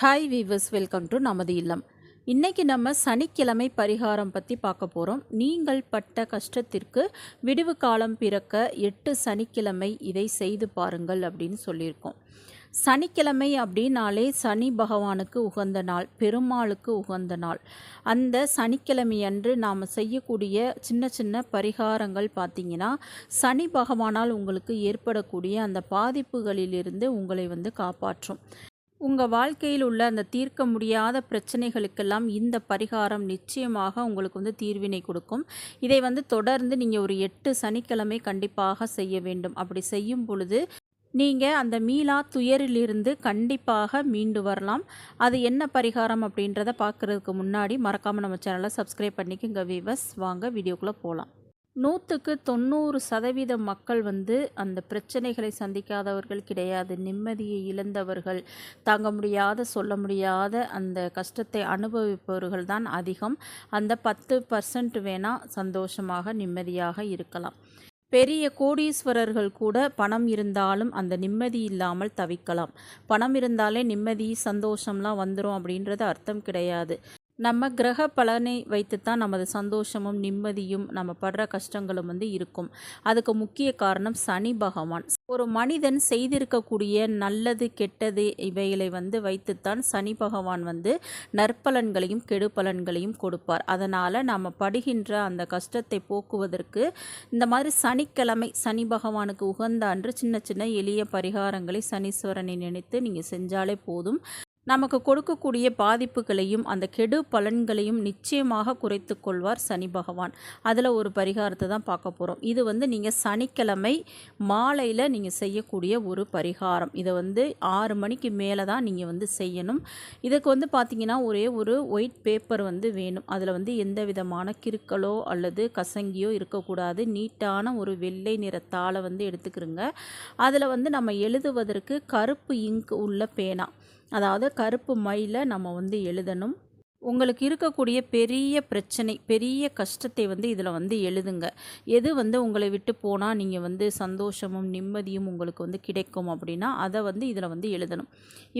Hi viewers welcome to நமது இல்லம். இன்றைக்கி நம்ம சனிக்கிழமை பரிகாரம் பற்றி பார்க்க போகிறோம் நீங்கள் பட்ட கஷ்டத்திற்கு விடுவு காலம் பிறக்க எட்டு சனிக்கிழமை இதை செய்து பாருங்கள் அப்படின்னு சொல்லியிருக்கோம். சனிக்கிழமை அப்படின்னாலே சனி பகவானுக்கு உகந்த நாள் பெருமாளுக்கு உகந்த நாள். அந்த சனிக்கிழமை அன்று நாம் செய்யக்கூடிய சின்ன சின்ன பரிகாரங்கள் பார்த்திங்கன்னா சனி பகவானால் உங்களுக்கு ஏற்படக்கூடிய அந்த பாதிப்புகளிலிருந்து உங்களை வந்து காப்பாற்றும். உங்கள் வாழ்க்கையில் உள்ள அந்த தீர்க்க முடியாத பிரச்சனைகளுக்கெல்லாம் இந்த பரிகாரம் நிச்சயமாக உங்களுக்கு வந்து தீர்வினை கொடுக்கும். இதை வந்து தொடர்ந்து நீங்கள் ஒரு எட்டு சனிக்கிழமை கண்டிப்பாக செய்ய வேண்டும். அப்படி செய்யும் பொழுது நீங்கள் அந்த மீளா துயரிலிருந்து கண்டிப்பாக மீண்டு வரலாம். அது என்ன பரிகாரம் அப்படின்றத பார்க்குறதுக்கு முன்னாடி மறக்காமல் நம்ம சேனலை சப்ஸ்கிரைப் பண்ணிக்கோங்க வீவர்ஸ் வாங்க வீடியோக்குள்ளே போகலாம் நூற்றுக்கு தொண்ணூறு சதவீத மக்கள் வந்து அந்த பிரச்சனைகளை சந்திக்காதவர்கள் கிடையாது. நிம்மதியை இழந்தவர்கள் தாங்க முடியாத சொல்ல முடியாத அந்த கஷ்டத்தை அனுபவிப்பவர்கள் தான் அதிகம். அந்த பத்து பர்சன்ட் வேணால் சந்தோஷமாக நிம்மதியாக இருக்கலாம். பெரிய கோடீஸ்வரர்கள் கூட பணம் இருந்தாலும் அந்த நிம்மதி இல்லாமல் தவிக்கலாம். பணம் இருந்தாலே நிம்மதி சந்தோஷம்லாம் வந்துடும் அப்படின்றது அர்த்தம் கிடையாது. நம்ம கிரக பலனை வைத்துத்தான் நமது சந்தோஷமும் நிம்மதியும் நம்ம படுற கஷ்டங்களும் வந்து இருக்கும். அதுக்கு முக்கிய காரணம் சனி பகவான். ஒரு மனிதன் செய்திருக்கக்கூடிய நல்லது கெட்டது இவைகளை வந்து வைத்துத்தான் சனி பகவான் வந்து நற்பலன்களையும் கெடுபலன்களையும் கொடுப்பார். அதனால் நம்ம படுகின்ற அந்த கஷ்டத்தை போக்குவதற்கு இந்த மாதிரி சனிக்கிழமை சனி பகவானுக்கு உகந்த அன்று சின்ன சின்ன எளிய பரிகாரங்களை சனீஸ்வரனை நினைத்து நீங்கள் செஞ்சாலே போதும். நமக்கு கொடுக்கக்கூடிய பாதிப்புகளையும் அந்த கெடு பலன்களையும் நிச்சயமாக குறைத்து கொள்வார் சனி பகவான். அதில் ஒரு பரிகாரத்தை தான் பார்க்க போகிறோம் இது வந்து நீங்கள் சனிக்கிழமை மாலையில் நீங்கள் செய்யக்கூடிய ஒரு பரிகாரம். இதை வந்து ஆறு மணிக்கு மேலே தான் நீங்கள் வந்து செய்யணும். இதுக்கு வந்து பார்த்திங்கன்னா ஒரே ஒரு ஒயிட் பேப்பர் வந்து வேணும். அதில் வந்து எந்த விதமான கிறுக்களோ அல்லது கசங்கியோ இருக்கக்கூடாது. நீட்டான ஒரு வெள்ளை நிறத்தால் வந்து எடுத்துக்கிறோங்க. அதில் வந்து நம்ம எழுதுவதற்கு கருப்பு இங்க் உள்ள பேனா. அதாவது கருப்பு மையில் நம்ம வந்து எழுதணும். உங்களுக்கு இருக்கக்கூடிய பெரிய பிரச்சனை பெரிய கஷ்டத்தை வந்து இதில் வந்து எழுதுங்க. எது வந்து உங்களை விட்டு போனால் நீங்கள் வந்து சந்தோஷமும் நிம்மதியும் உங்களுக்கு வந்து கிடைக்கும் அப்படின்னா அதை வந்து இதில் வந்து எழுதணும்.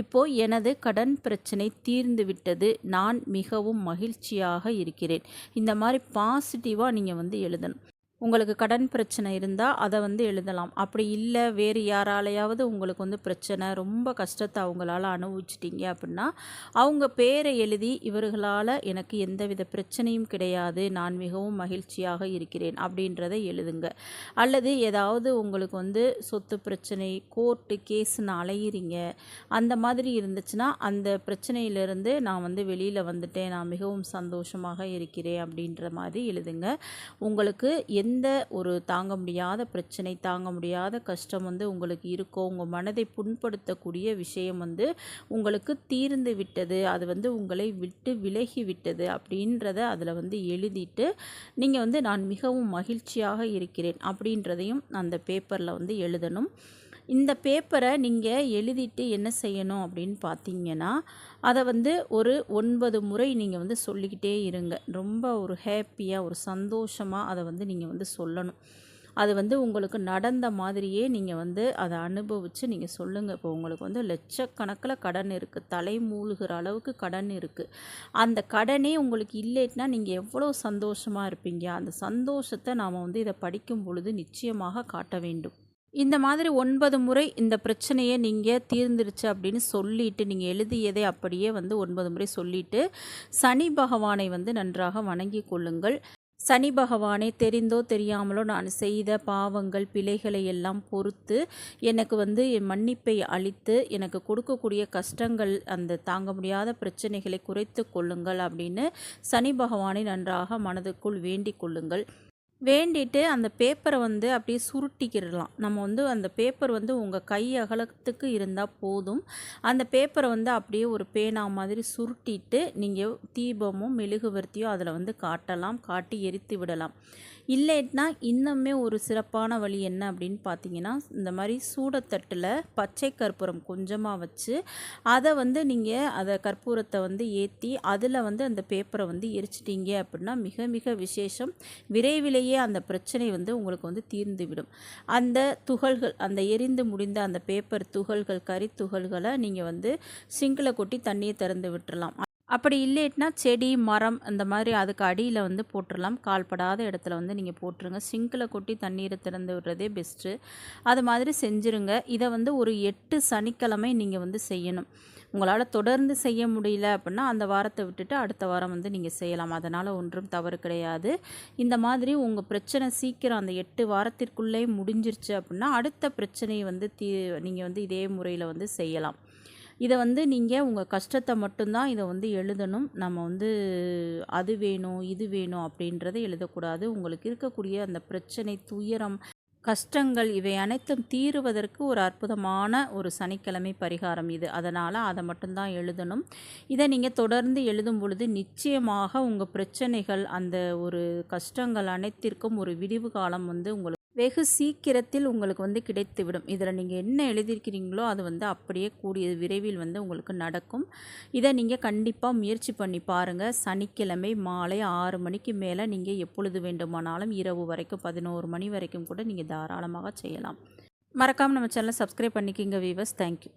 இப்போது எனது கடன் பிரச்சனை தீர்ந்து விட்டது. நான் மிகவும் மகிழ்ச்சியாக இருக்கிறேன். இந்த மாதிரி பாசிட்டிவாக நீங்கள் வந்து எழுதணும். உங்களுக்கு கடன் பிரச்சனை இருந்தால் அதை வந்து எழுதலாம். அப்படி இல்லை வேறு யாராலையாவது உங்களுக்கு வந்து பிரச்சனை ரொம்ப கஷ்டத்தை அவங்களால அனுபவிச்சிட்டிங்க அப்படின்னா அவங்க பேரை எழுதி இவர்களால் எனக்கு எந்தவித பிரச்சனையும் கிடையாது நான் மிகவும் மகிழ்ச்சியாக இருக்கிறேன் அப்படின்றத எழுதுங்க. அல்லது ஏதாவது உங்களுக்கு வந்து சொத்து பிரச்சனை கோர்ட்டு கேஸ்னு அலையிறீங்க அந்த மாதிரி இருந்துச்சுன்னா அந்த பிரச்சனையிலிருந்து நான் வந்து வெளியில் வந்துட்டேன் நான் மிகவும் சந்தோஷமாக இருக்கிறேன் அப்படின்ற மாதிரி எழுதுங்க. உங்களுக்கு எந்த எந்த ஒரு தாங்க முடியாத பிரச்சனை தாங்க முடியாத கஷ்டம் வந்து உங்களுக்கு இருக்கோ உங்கள் மனதை புண்படுத்தக்கூடிய விஷயம் வந்து உங்களுக்கு தீர்ந்து விட்டது. அது வந்து உங்களை விட்டு விலகி விட்டது அப்படின்றத அதில் வந்து எழுதிட்டு நீங்கள் வந்து நான் மிகவும் மகிழ்ச்சியாக இருக்கிறேன் அப்படின்றதையும் அந்த பேப்பரில் வந்து எழுதணும். இந்த பேப்பரை நீங்கள் எழுதிட்டு என்ன செய்யணும் அப்படின்னு பார்த்தீங்கன்னா அதை வந்து ஒரு ஒன்பது முறை நீங்கள் வந்து சொல்லிக்கிட்டே இருங்க. ரொம்ப ஒரு ஹேப்பியாக ஒரு சந்தோஷமாக அதை வந்து நீங்கள் வந்து சொல்லணும். அது வந்து உங்களுக்கு நடந்த மாதிரியே நீங்கள் வந்து அதை அனுபவித்து நீங்கள் சொல்லுங்கள் இப்போ உங்களுக்கு வந்து லட்சக்கணக்கில் கடன் இருக்குது தலை மூழ்கிற அளவுக்கு கடன் இருக்குது அந்த கடனே உங்களுக்கு இல்லைன்னா நீங்கள் எவ்வளோ சந்தோஷமாக இருப்பீங்க? அந்த சந்தோஷத்தை நாம் வந்து இதை படிக்கும் பொழுது நிச்சயமாக காட்ட வேண்டும். இந்த மாதிரி ஒன்பது முறை இந்த பிரச்சனையை நீங்கள் தீர்ந்துருச்சு அப்படின்னு சொல்லிட்டு நீங்கள் எழுதியதை அப்படியே வந்து ஒன்பது முறை சொல்லிட்டு சனி பகவானை வந்து நன்றாக வணங்கி கொள்ளுங்கள். சனி பகவானே தெரிந்தோ தெரியாமலோ நான் செய்த பாவங்கள் பிழைகளை எல்லாம் பொறுத்து எனக்கு வந்து என் மன்னிப்பை அளித்து எனக்கு கொடுக்கக்கூடிய கஷ்டங்கள் அந்த தாங்க முடியாத பிரச்சனைகளை குறைத்து கொள்ளுங்கள் அப்படின்னு சனி பகவானை நன்றாக மனதுக்குள் வேண்டிக் கொள்ளுங்கள். வேண்டிட்டு அந்த பேப்பரை வந்து அப்படியே சுருட்டிக்கிடலாம். நம்ம வந்து அந்த பேப்பர் வந்து உங்கள் கை அகலத்துக்கு இருந்தால் போதும். அந்த பேப்பரை வந்து அப்படியே ஒரு பேனா மாதிரி சுருட்டிட்டு நீங்கள் தீபமும் மெழுகுவர்த்தியும் அதில் வந்து காட்டலாம். காட்டி எரித்து விடலாம். இல்லைன்னா இன்னுமே ஒரு சிறப்பான வழி என்ன அப்படின்னு பார்த்தீங்கன்னா இந்த மாதிரி சூடத்தட்டில் பச்சை கற்பூரம் கொஞ்சமாக வச்சு அதை வந்து நீங்கள் அதை கற்பூரத்தை வந்து ஏற்றி அதில் வந்து அந்த பேப்பரை வந்து எரிச்சிட்டிங்க அப்படின்னா மிக மிக விசேஷம். விரைவிலேயே அந்த பிரச்சனை வந்து உங்களுக்கு வந்து தீர்ந்துவிடும். அந்த துகள்கள் அந்த எரிந்து முடிந்த அந்த பேப்பர் துகள்கள் கறி துகள்களை நீங்கள் வந்து சிங்கில் கொட்டி தண்ணியை திறந்து விட்டுறலாம். அப்படி இல்லைன்னா செடி மரம் இந்த மாதிரி அதுக்கு அடியில் வந்து போட்டுடலாம் கால்படாத இடத்துல வந்து நீங்கள் போட்டுருங்க. சிங்கில் கொட்டி தண்ணீரை திறந்து விடுறதே பெஸ்ட்டு. அது மாதிரி செஞ்சுருங்க. இதை வந்து ஒரு எட்டு சனிக்கிழமை நீங்கள் வந்து செய்யணும். உங்களால் தொடர்ந்து செய்ய முடியல அப்படின்னா அந்த வாரத்தை விட்டுட்டு அடுத்த வாரம் வந்து நீங்கள் செய்யலாம். அதனால் ஒன்றும் தவறு கிடையாது. இந்த மாதிரி உங்கள் பிரச்சனை சீக்கிரம் அந்த எட்டு வாரத்திற்குள்ளே முடிஞ்சிருச்சு அப்படின்னா அடுத்த பிரச்சனையை வந்து தீ நீங்கள் வந்து இதே முறையில் வந்து செய்யலாம். இதை வந்து நீங்கள் உங்கள் கஷ்டத்தை மட்டும்தான் இதை வந்து எழுதணும். நம்ம வந்து அது வேணும் இது வேணும் அப்படின்றத எழுதக்கூடாது. உங்களுக்கு இருக்கக்கூடிய அந்த பிரச்சனை துயரம் கஷ்டங்கள் இவை அனைத்தும் தீருவதற்கு ஒரு அற்புதமான ஒரு சனிக்கிழமை பரிகாரம் இது. அதனால் அதை மட்டும்தான் எழுதணும். இதை நீங்கள் தொடர்ந்து எழுதும் பொழுது நிச்சயமாக உங்கள் பிரச்சனைகள் அந்த ஒரு கஷ்டங்கள் அனைத்திற்கும் ஒரு விடிவு காலம் வந்து உங்களுக்கு வெகு சீக்கிரத்தில் உங்களுக்கு வந்து கிடைத்துவிடும். இதில் நீங்கள் என்ன எழுதியிருக்கிறீங்களோ அது வந்து அப்படியே கூடிய விரைவில் வந்து உங்களுக்கு நடக்கும். இதை நீங்கள் கண்டிப்பாக முயற்சி பண்ணி பாருங்கள் சனிக்கிழமை மாலை ஆறு மணிக்கு மேலே நீங்கள் எப்பொழுது வேண்டுமானாலும் இரவு வரைக்கும் பதினோரு மணி வரைக்கும் கூட நீங்கள் தாராளமாக செய்யலாம். மறக்காமல் நம்ம சேனலை சப்ஸ்கிரைப் பண்ணிக்கிங்க வீவர்ஸ் தேங்க்யூ